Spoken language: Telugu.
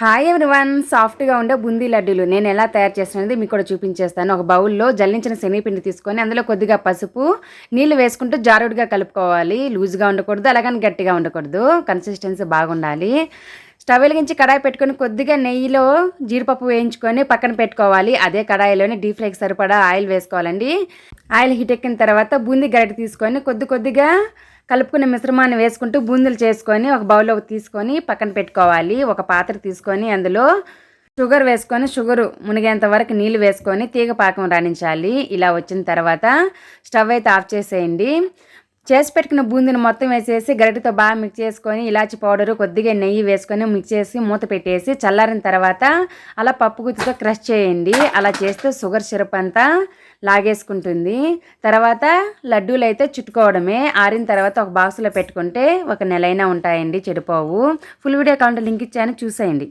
హాయ్ వన్ సాఫ్ట్గా ఉండే బూందీ లడ్డూలు. నేను ఎలా తయారు చేస్తున్నది మీకు కూడా చూపించేస్తాను. ఒక బౌల్లో జల్లించిన శనగపిండి తీసుకొని అందులో కొద్దిగా పసుపు నీళ్ళు వేసుకుంటూ జారుడుగా కలుపుకోవాలి. లూజ్గా ఉండకూడదు అలాగని గట్టిగా ఉండకూడదు. కన్సిస్టెన్సీ బాగుండాలి. స్టవ్ వెలిగించి కడాయి పెట్టుకొని కొద్దిగా నెయ్యిలో జీడిపప్పు వేయించుకొని పక్కన పెట్టుకోవాలి. అదే కడాయిలోనే డీప్ ఫ్రైకి సరిపడా ఆయిల్ వేసుకోవాలండి. ఆయిల్ హీట్ ఎక్కిన తర్వాత బూందీ గరిటె తీసుకొని కొద్ది కొద్దిగా కలుపుకున్న మిశ్రమాన్ని వేసుకుంటూ బూందులు చేసుకొని ఒక బౌల్లో తీసుకొని పక్కన పెట్టుకోవాలి. ఒక పాత్ర తీసుకొని అందులో షుగర్ వేసుకొని షుగర్ మునిగేంత వరకు నీళ్ళు వేసుకొని తీగ పాకం రాణించాలి. ఇలా వచ్చిన తర్వాత స్టవ్ అయితే ఆఫ్ చేసేయండి. చేసి పెట్టుకున్న బూందీని మొత్తం వేసేసి గరిటతో బాగా మిక్స్ చేసుకొని ఇలాచి పౌడరు కొద్దిగా నెయ్యి వేసుకొని మిక్స్ చేసి మూత పెట్టేసి చల్లారిన తర్వాత అలా పప్పు గుత్తితో క్రష్ చేయండి. అలా చేస్తే షుగర్ సిరప్ అంతా లాగేసుకుంటుంది. తర్వాత లడ్డూలు అయితే చుట్టుకోవడమే. ఆరిన తర్వాత ఒక బాక్స్లో పెట్టుకుంటే ఒక నెలైనా ఉంటాయండి చెడిపోవు. ఫుల్ వీడియో అకౌంట్ లింక్ ఇచ్చాను చూసేయండి.